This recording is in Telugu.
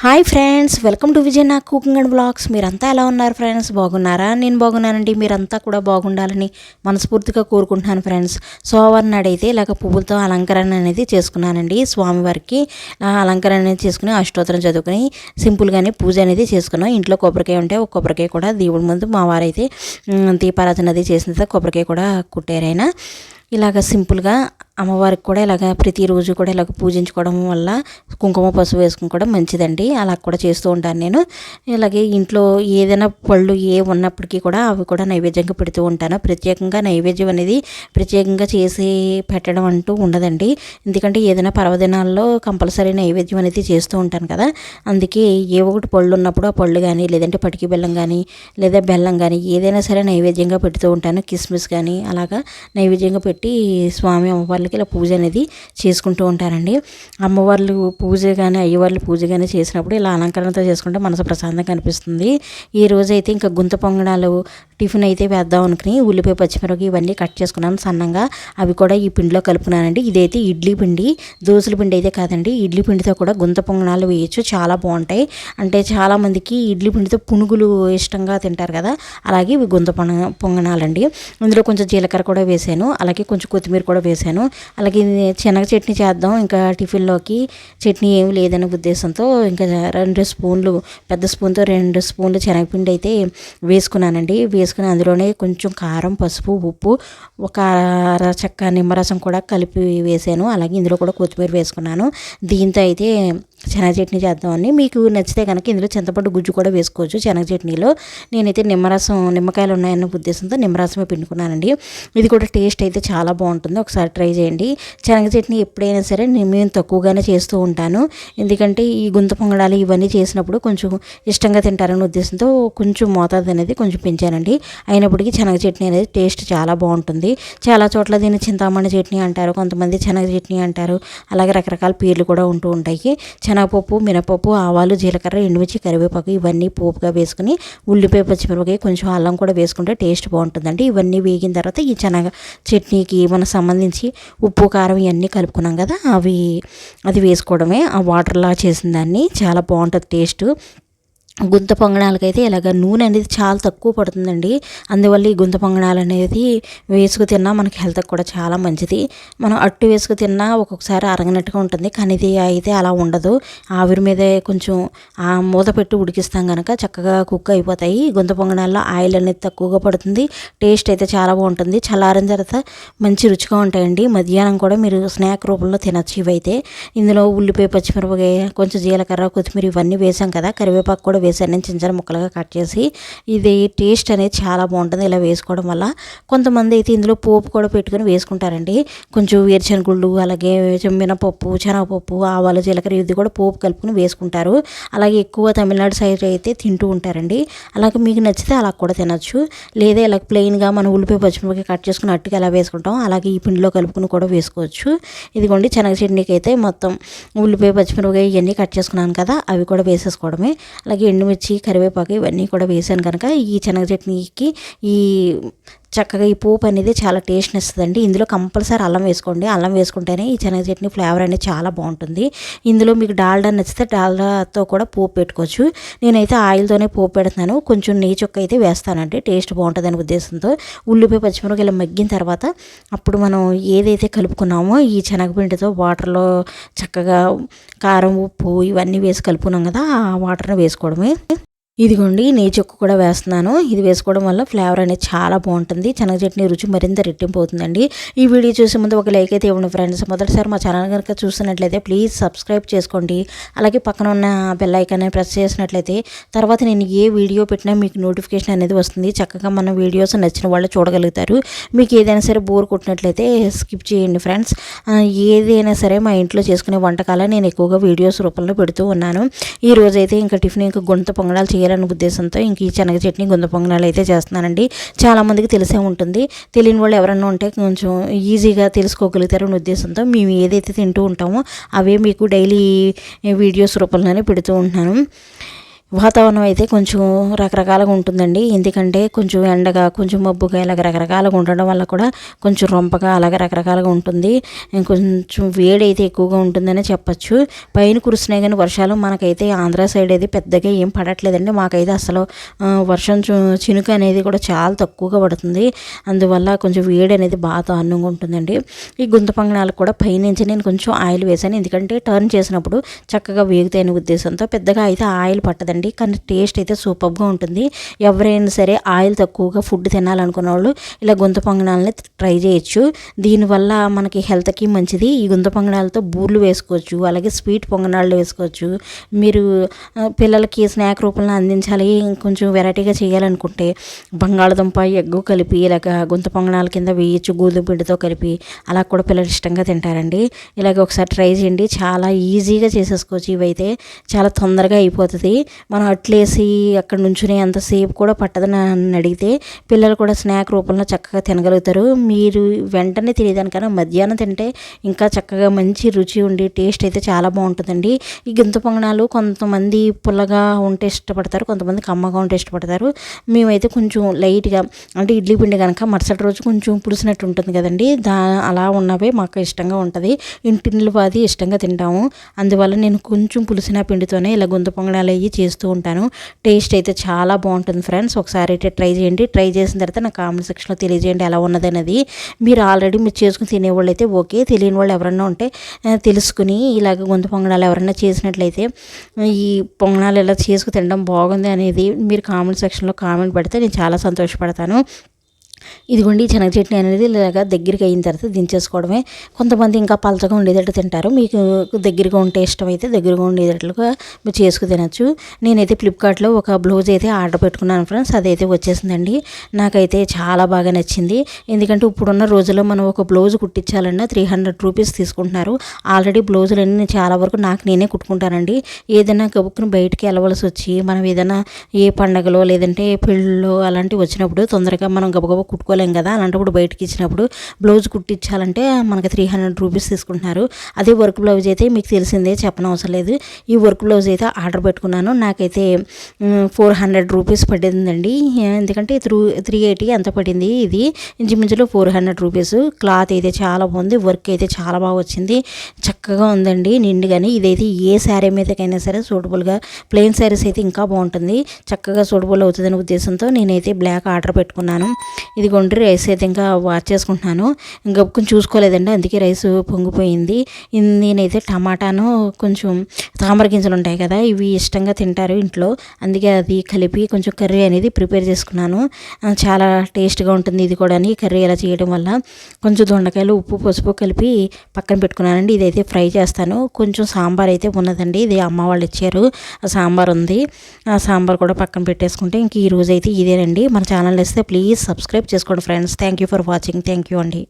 Hi friends welcome to Vijay నా కుకింగ్ అండ్ బ్లాగ్స్ మీరంతా ఎలా ఉన్నారు ఫ్రెండ్స్? బాగున్నారా? నేను బాగున్నానండి. మీరంతా కూడా బాగుండాలని మనస్ఫూర్తిగా కోరుకుంటున్నాను ఫ్రెండ్స్. సోమవారం నాడైతే ఇలాగ పువ్వులతో అలంకరణ అనేది చేసుకున్నానండి. స్వామివారికి అలంకరణ అనేది చేసుకుని అష్టోత్తరం చదువుకుని సింపుల్గానే పూజ అనేది చేసుకున్నాం. ఇంట్లో కొబ్బరికాయ ఉంటే ఒక కొబ్బరికాయ కూడా దేవుడి ముందు మా వారైతే దీపారాధన అది చేసిన తర్వాత కొబ్బరికాయ కూడా కుట్టారైనా ఇలాగ సింపుల్గా అమ్మవారికి కూడా ఇలాగ ప్రతిరోజు కూడా ఇలాగ పూజించుకోవడం వల్ల కుంకుమ పసుపు వేసుకుని కూడా మంచిదండి. అలా కూడా చేస్తూ ఉంటాను నేను. ఇలాగే ఇంట్లో ఏదైనా పళ్ళు ఏ ఉన్నప్పటికీ కూడా అవి కూడా నైవేద్యంగా పెడుతూ ఉంటాను. ప్రత్యేకంగా నైవేద్యం అనేది ప్రత్యేకంగా చేసి పెట్టడం అంటూ ఉండదండి. ఎందుకంటే ఏదైనా పర్వదినాల్లో కంపల్సరీ నైవేద్యం అనేది చేస్తూ ఉంటాను కదా. అందుకే ఏ ఒకటి పళ్ళు ఉన్నప్పుడు ఆ పళ్ళు కానీ లేదంటే పటికి బెల్లం కానీ లేదా బెల్లం కానీ ఏదైనా సరే నైవేద్యంగా పెడుతూ ఉంటాను. కిస్మిస్ కానీ అలాగా నైవేద్యంగా పెట్టి స్వామి అమ్మవార్లకి ఇలా పూజ అనేది చేసుకుంటూ ఉంటారండి. అమ్మవార్లు పూజ కానీ అయ్యవార్లు పూజ కానీ చేసినప్పుడు ఇలా అలంకరణతో చేసుకుంటే మనసు ప్రశాంతంగా అనిపిస్తుంది. ఈ రోజు అయితే ఇంకా గుంత పొంగడాలు టిఫిన్ అయితే వేద్దాం అనుకుని ఉల్లిపాయ పచ్చిమిరపకాయ ఇవన్నీ కట్ చేసుకున్నాను సన్నంగా. అవి కూడా ఈ పిండిలో కలుపుకున్నానండి. ఇదైతే ఇడ్లీ పిండి దోశల పిండి అయితే కాదండి. ఇడ్లీ పిండితో కూడా గుంత పొంగనాలు వేయచ్చు. చాలా బాగుంటాయి. అంటే చాలామందికి ఇడ్లీ పిండితో పునుగులు ఇష్టంగా తింటారు కదా. అలాగే ఇవి గుంత పొంగ పొంగనాలండి ఇందులో కొంచెం జీలకర్ర కూడా వేసాను. అలాగే కొంచెం కొత్తిమీర కూడా వేసాను. అలాగే శనగ చట్నీ చేద్దాం ఇంకా టిఫిన్లోకి చట్నీ ఏమి లేదనే ఉద్దేశంతో ఇంకా రెండు స్పూన్లు పెద్ద స్పూన్తో రెండు స్పూన్లు శనగపిండి అయితే వేసుకున్నానండి. వేసుకుని అందులోనే కొంచెం కారం పసుపు ఉప్పు ఒక అర చెక్క నిమ్మరసం కూడా కలిపి వేసాను. అలాగే ఇందులో కూడా కొత్తిమీర వేసుకున్నాను. దీంతో అయితే శనగ చట్నీ చేద్దామని. మీకు నచ్చితే కనుక ఇందులో చింతపండు గుజ్జు కూడా వేసుకోవచ్చు. శనగ చట్నీలో నేనైతే నిమ్మరసం నిమ్మకాయలు ఉన్నాయన్న ఉద్దేశంతో నిమ్మరసమే పిండుకున్నానండి. ఇది కూడా టేస్ట్ అయితే చాలా బాగుంటుంది. ఒకసారి ట్రై చేయండి. శనగ చట్నీ ఎప్పుడైనా సరే నేను తక్కువగానే చేస్తూ ఉంటాను. ఎందుకంటే ఈ గుంత పొంగడాలు ఇవన్నీ చేసినప్పుడు కొంచెం ఇష్టంగా తింటారనే ఉద్దేశంతో కొంచెం మోతాదు అనేది కొంచెం పెంచానండి. అయినప్పటికీ శనగ చట్నీ అనేది టేస్ట్ చాలా బాగుంటుంది. చాలా చోట్ల దీన్ని చింతామణి చట్నీ అంటారు కొంతమంది శనగ చట్నీ అంటారు. అలాగే రకరకాల పేర్లు కూడా ఉంటూ ఉంటాయి. శనగపప్పు మినపప్పు ఆవాలు జీలకర్ర ఎండుమిర్చి కరివేపాకు ఇవన్నీ పోపుగా వేసుకుని ఉల్లిపాయ పచ్చిమిరపకాయ కొంచెం అల్లం కూడా వేసుకుంటే టేస్ట్ బాగుంటుందండి. ఇవన్నీ వేగిన తర్వాత ఈ శనగ చట్నీకి మనకు సంబంధించి ఉప్పు కారం ఇవన్నీ కలుపుకున్నాం కదా అవి అది వేసుకోవడమే. ఆ వాటర్లా చేసిన దాన్ని చాలా బాగుంటుంది టేస్ట్. గుంత పొంగనాలకైతే ఇలాగ నూనె అనేది చాలా తక్కువ పడుతుందండి. అందువల్ల ఈ గుంత పొంగనాలు అనేది వేసుకు తిన్నా మనకి హెల్త్కి కూడా చాలా మంచిది. మనం అట్టు వేసుకు తిన్నా ఒక్కొక్కసారి అరగనట్టుగా ఉంటుంది. కానీ ఇది అయితే అలా ఉండదు. ఆవిరి మీదే కొంచెం ఆ మూత పెట్టి ఉడికిస్తాం కనుక చక్కగా కుక్ అయిపోతాయి. గుంత పొంగనాల్లో ఆయిల్ అనేది తక్కువగా పడుతుంది. టేస్ట్ అయితే చాలా బాగుంటుంది. చల్లారిన తర్వాత మంచి రుచిగా ఉంటాయండి. మధ్యాహ్నం కూడా మీరు స్నాక్ రూపంలో తినచ్చు ఇవైతే. ఇందులో ఉల్లిపాయ పచ్చిమిరపకాయ కొంచెం జీలకర్ర కొత్తిమీర ఇవన్నీ వేసాం కదా. కరివేపాకు కూడా వేసాను. నేను చిన్న చిన్న ముక్కలుగా కట్ చేసి ఇది టేస్ట్ అనేది చాలా బాగుంటుంది. ఇలా వేసుకోవడం వల్ల కొంతమంది అయితే ఇందులో పోపు కూడా పెట్టుకొని వేసుకుంటారండి. కొంచెం వేరుశనగుళ్ళు అలాగే మినపప్పు శనగపప్పు ఆవాలు జీలకర్ర ఇది కూడా పోపు కలుపుకొని వేసుకుంటారు. అలాగే ఎక్కువ తమిళనాడు సైడ్ అయితే తింటూ ఉంటారండి. అలాగే మీకు నచ్చితే అలా కూడా తినచ్చు. లేదా ఇలా ప్లెయిన్గా మనం ఉల్లిపాయ పచ్చిమిరపకాయ కట్ చేసుకుని అట్టుగా ఎలా వేసుకుంటాం. అలాగే ఈ పిండిలో కలుపుకుని కూడా వేసుకోవచ్చు. ఇదిగోండి శనగ చట్నీకి అయితే మొత్తం ఉల్లిపాయ పచ్చిమిరపకాయ ఇవన్నీ కట్ చేసుకున్నాను కదా అవి కూడా వేసేసుకోవడమే. అలాగే ఎండుమిర్చి కరివేపాకు ఇవన్నీ కూడా వేసాను కనుక ఈ శనగ చట్నీకి ఈ చక్కగా ఈ పోపు అనేది చాలా టేస్ట్ని ఇస్తుందండి ఇందులో కంపల్సరీ అల్లం వేసుకోండి. అల్లం వేసుకుంటేనే ఈ శనగ చట్నీ ఫ్లేవర్ అనేది చాలా బాగుంటుంది. ఇందులో మీకు డాల్డా నచ్చితే డాల్డాతో కూడా పోపు పెట్టుకోవచ్చు. నేనైతే ఆయిల్తోనే పోపు పెడుతున్నాను. కొంచెం నెయ్యి చొక్క అయితే వేస్తానండి. టేస్ట్ బాగుంటుంది అనే ఉద్దేశంతో. ఉల్లిపాయ పచ్చిమిరపకాయలు మగ్గిన తర్వాత అప్పుడు మనం ఏదైతే కలుపుకున్నామో ఈ శనగపిండితో వాటర్లో చక్కగా కారం ఉప్పు ఇవన్నీ వేసి కలుపుకున్నాం కదా ఆ వాటర్ని వేసుకోవడమే. ఇదిగోండి నెయ్యి చెక్కు కూడా వేస్తున్నాను. ఇది వేసుకోవడం వల్ల ఫ్లేవర్ అనేది చాలా బాగుంటుంది. శనగ చట్నీ రుచి మరింత రెట్టింపు అవుతుందండి. ఈ వీడియో చూసే ముందు ఒక లైక్ అయితే ఇవ్వండి ఫ్రెండ్స్. మొదటిసారి మా ఛానల్ కనుక చూస్తున్నట్లయితే ప్లీజ్ సబ్స్క్రైబ్ చేసుకోండి. అలాగే పక్కన ఉన్న బెల్ ఐకాన్ ప్రెస్ చేసినట్లయితే తర్వాత నేను ఏ వీడియో పెట్టినా మీకు నోటిఫికేషన్ అనేది వస్తుంది. చక్కగా మన వీడియోస్ నచ్చిన వాళ్ళు చూడగలుగుతారు. మీకు ఏదైనా సరే బోర్ కొట్టినట్లయితే స్కిప్ చేయండి ఫ్రెండ్స్. ఏదైనా సరే మా ఇంట్లో చేసుకునే వంటకాల నేను ఎక్కువగా వీడియోస్ రూపంలో పెడుతూ ఉన్నాను. ఈ రోజైతే ఇంకా టిఫిన్ ఇంకా గుంత పొంగడాలు చేయాలనే ఉద్దేశంతో ఇంక ఈ శనగ చట్నీ గుంద పొంగనాలు అయితే చేస్తున్నానండి. చాలామందికి తెలిసే ఉంటుంది. తెలియని వాళ్ళు ఎవరన్నా ఉంటే కొంచెం ఈజీగా తెలుసుకోగలుగుతారు అనే ఉద్దేశంతో మేము ఏదైతే తింటూ ఉంటామో అవే మీకు డైలీ వీడియోస్ రూపంలోనే పెడుతూ ఉంటున్నాను. వాతావరణం అయితే కొంచెం రకరకాలుగా ఉంటుందండి. ఎందుకంటే కొంచెం ఎండగా కొంచెం మబ్బుగా ఇలాగ రకరకాలుగా ఉండడం వల్ల కూడా కొంచెం రొంపగా అలాగే రకరకాలుగా ఉంటుంది. కొంచెం వేడి అయితే ఎక్కువగా ఉంటుందని చెప్పచ్చు. పైన కురిసినాయి కానీ వర్షాలు మనకైతే ఆంధ్ర సైడ్ అయితే పెద్దగా ఏం పడట్లేదండి. మాకైతే అసలు వర్షం చినుక అనేది కూడా చాలా తక్కువగా పడుతుంది. అందువల్ల కొంచెం వేడి అనేది బాగా దారుణంగా ఉంటుందండి. ఈ గుంత పంగనాలు కూడా పైనుంచి నేను కొంచెం ఆయిల్ వేసాను ఎందుకంటే టర్న్ చేసినప్పుడు చక్కగా వేగుతాయనే ఉద్దేశంతో పెద్దగా అయితే ఆయిల్ పట్టదండి. కాదండి కానీ టేస్ట్ అయితే సూపర్గా ఉంటుంది. ఎవరైనా సరే ఆయిల్ తక్కువగా ఫుడ్ తినాలనుకున్న వాళ్ళు ఇలా గుంత పొంగనాలని ట్రై చేయొచ్చు. దీనివల్ల మనకి హెల్త్కి మంచిది. ఈ గుంత పొంగనాలతో బూర్లు వేసుకోవచ్చు. అలాగే స్వీట్ పొంగనాళ్ళు వేసుకోవచ్చు. మీరు పిల్లలకి స్నాక్ రూపంలో అందించాలి. కొంచెం వెరైటీగా చేయాలనుకుంటే బంగాళదుంప ఎగ్గు కలిపి ఇలాగ గుంత పొంగనాల కింద వేయచ్చు. గోధుమ పిండితో కలిపి. అలా కూడా పిల్లలు ఇష్టంగా తింటారండి. ఇలాగ ఒకసారి ట్రై చేయండి. చాలా ఈజీగా చేసేసుకోవచ్చు ఇవైతే. చాలా తొందరగా అయిపోతుంది. మనం అట్లేసి అక్కడ నుంచుని అంతసేపు కూడా పట్టదని అడిగితే పిల్లలు కూడా స్నాక్ రూపంలో చక్కగా తినగలుగుతారు. మీరు వెంటనే తినేదానికన్నా మధ్యాహ్నం తింటే ఇంకా చక్కగా మంచి రుచి ఉండి టేస్ట్ అయితే చాలా బాగుంటుందండి. ఈ గింత పొంగనాలు కొంతమంది పుల్లగా ఉంటే ఇష్టపడతారు కొంతమంది కమ్మగా ఉంటే ఇష్టపడతారు. మేమైతే కొంచెం లైట్గా అంటే ఇడ్లీ పిండి కనుక మరుసటి రోజు కొంచెం పులిసినట్టు ఉంటుంది కదండి. దా అలా ఉన్నవే మాకు ఇష్టంగా ఉంటుంది. ఇంటిల్లు పాది ఇష్టంగా తింటాము. అందువల్ల నేను కొంచెం పులిసిన పిండితోనే ఇలా గుంత పొంగనాలు అయ్యి చేస్తూ చేస్తూ ఉంటాను. టేస్ట్ అయితే చాలా బాగుంటుంది ఫ్రెండ్స్. ఒకసారి అయితే ట్రై చేయండి. ట్రై చేసిన తర్వాత నా కామెంట్ సెక్షన్లో తెలియజేయండి ఎలా ఉన్నది అనేది మీరు ఆల్రెడీ మీరు చేసుకుని తినేవాళ్ళు అయితే ఓకే. తెలియని వాళ్ళు ఎవరన్నా ఉంటే తెలుసుకుని ఇలాగ గొంతు పొంగడాలు ఎవరన్నా చేసినట్లయితే ఈ పొంగడాలు ఇలా చేసుకుని తినడం బాగుంది అనేది మీరు కామెంట్ సెక్షన్లో కామెంట్ పెడితే నేను చాలా సంతోషపడతాను. ఇదిగోండి శనగ చట్నీ అనేది ఇలాగా దగ్గరికి అయిన తర్వాత దించేసుకోవడమే. కొంతమంది ఇంకా పలచగా ఉండేటట్టు తింటారు. మీకు దగ్గరగా ఉంటే ఇష్టం అయితే దగ్గరగా ఉండేటట్లుగా మీరు చేసుకు తినచ్చు. నేనైతే ఫ్లిప్కార్ట్లో ఒక బ్లౌజ్ అయితే ఆర్డర్ పెట్టుకున్నాను ఫ్రెండ్స్. అదైతే వచ్చేసిందండి. నాకైతే చాలా బాగా నచ్చింది. ఎందుకంటే ఇప్పుడున్న రోజుల్లో మనం ఒక బ్లౌజ్ కుట్టించాలన్నా త్రీ హండ్రెడ్ రూపీస్ తీసుకుంటున్నారు. ఆల్రెడీ బ్లౌజులు అన్నీ చాలా వరకు నాకు నేనే కుట్టుకుంటానండి. ఏదైనా గబుక్కుని బయటికి వెళ్ళవలసి వచ్చి మనం ఏదైనా ఏ పండగలో లేదంటే పెళ్ళిలో అలాంటివి వచ్చినప్పుడు తొందరగా మనం గబగబ కుట్టుకోలేం కదా? అలాంటప్పుడు బయటకి ఇచ్చినప్పుడు బ్లౌజ్ కుట్టించాలంటే మనకి త్రీ హండ్రెడ్ రూపీస్ తీసుకుంటున్నారు. అదే వర్క్ బ్లౌజ్ అయితే మీకు తెలిసిందే చెప్పనవసరం లేదు. ఈ వర్క్ బ్లౌజ్ అయితే ఆర్డర్ పెట్టుకున్నాను. నాకైతే ఫోర్ హండ్రెడ్ రూపీస్ పడిందండి. ఎందుకంటే త్రూ త్రీ ఎయిటీ ఎంత పడింది ఇది? ఇంచుమించులో ఫోర్ హండ్రెడ్ రూపీస్ క్లాత్ అయితే చాలా బాగుంది. వర్క్ అయితే చాలా బాగా వచ్చింది. చక్కగా ఉందండి నిండుగాని. ఇదైతే ఏ శారీ మీదకైనా సరే సూటబుల్గా ప్లెయిన్ శారీస్ అయితే ఇంకా బాగుంటుంది. చక్కగా సూటబుల్ అవుతుందనే ఉద్దేశంతో నేనైతే బ్లాక్ ఆర్డర్ పెట్టుకున్నాను. ఇది ఇదిగోండి రైస్ అయితే ఇంకా వాచ్ చేసుకుంటున్నాను. ఇంకా కొంచెం చూసుకోలేదండి అందుకే రైస్ పొంగిపోయింది. నేనైతే టమాటాను కొంచెం తామర గింజలు ఉంటాయి కదా ఇవి ఇష్టంగా తింటారు ఇంట్లో. అందుకే అది కలిపి కొంచెం కర్రీ అనేది ప్రిపేర్ చేసుకున్నాను. చాలా టేస్ట్గా ఉంటుంది ఇది కూడా కర్రీ ఎలా చేయడం వల్ల. కొంచెం దొండకాయలు ఉప్పు పసుపు కలిపి పక్కన పెట్టుకున్నానండి. ఇదైతే ఫ్రై చేస్తాను. కొంచెం సాంబార్ అయితే ఉన్నదండి ఇది అమ్మ వాళ్ళు ఇచ్చారు. ఆ సాంబార్ ఉంది. ఆ సాంబార్ కూడా పక్కన పెట్టేసుకుంటే ఇంక ఈ రోజు అయితే ఇదేనండి. మన ఛానల్ ఇస్తే ప్లీజ్ సబ్స్క్రైబ్ చేసుకోండి friends. Thank you for watching thank you అండి.